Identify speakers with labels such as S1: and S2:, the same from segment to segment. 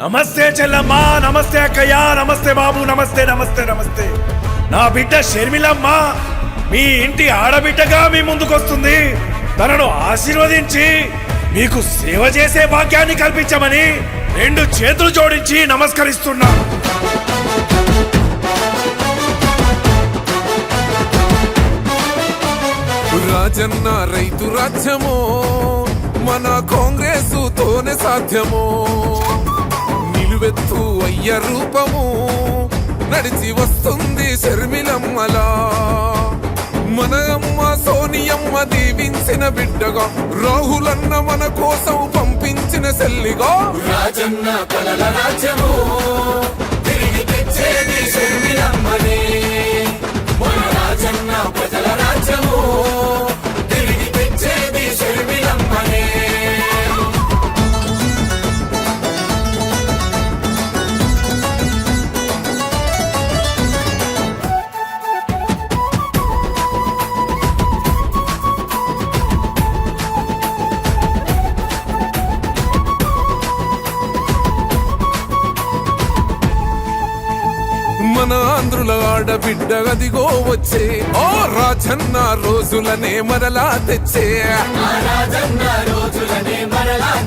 S1: నమస్తే చెల్లమ్మా నమస్తే అక్కయ్య నమస్తే బాబు నమస్తే నమస్తే నమస్తే. నా బిడ్డ షర్మిలమ్మ మీ ఇంటి ఆడబిడ్డగా మీ ముందుకొస్తుంది. తనను ఆశీర్వదించి మీకు సేవ చేసే భాగ్యాన్ని కల్పించమని రెండు చేతులు జోడించి నమస్కరిస్తున్నా.
S2: రాజన్న రైతు రాజ్యమో మన కాంగ్రెస్ తోనే సాధ్యమో. దివ్య రూపము నడిచి వస్తుంది శర్మిలమ్మలా. మన అమ్మ సోనియమ్మ దీవించిన బిడ్డగా రాహులన్న మన కోసం పంపించిన సెల్లిగా
S3: రాజన్న కలల రాజ్యము తిరిగి మన
S2: ఆంధ్రుల ఆడబిడ్డ అదిగో వచ్చే. ఓ రాజన్న రోజులనే మరలా తెచ్చే.
S3: ఆ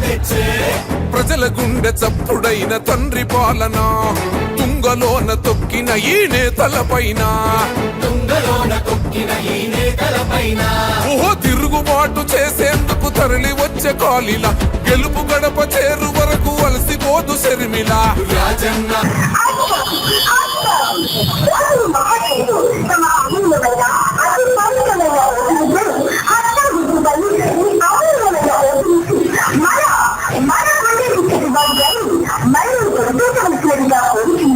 S3: తెచ్చే
S2: ప్రజల గుండె చప్పుడైన తండ్రి పాలన తుంగలోన తొక్కిన ఈ నేతలపైన
S3: నేతల పైన
S2: ఓహో తిరుగుబాటు చేసేందుకు తరలి వచ్చే కాలిలా గెలుపు గడప చేరు వరకు అలసిపోదు శర్మిలా.
S3: రాజన్న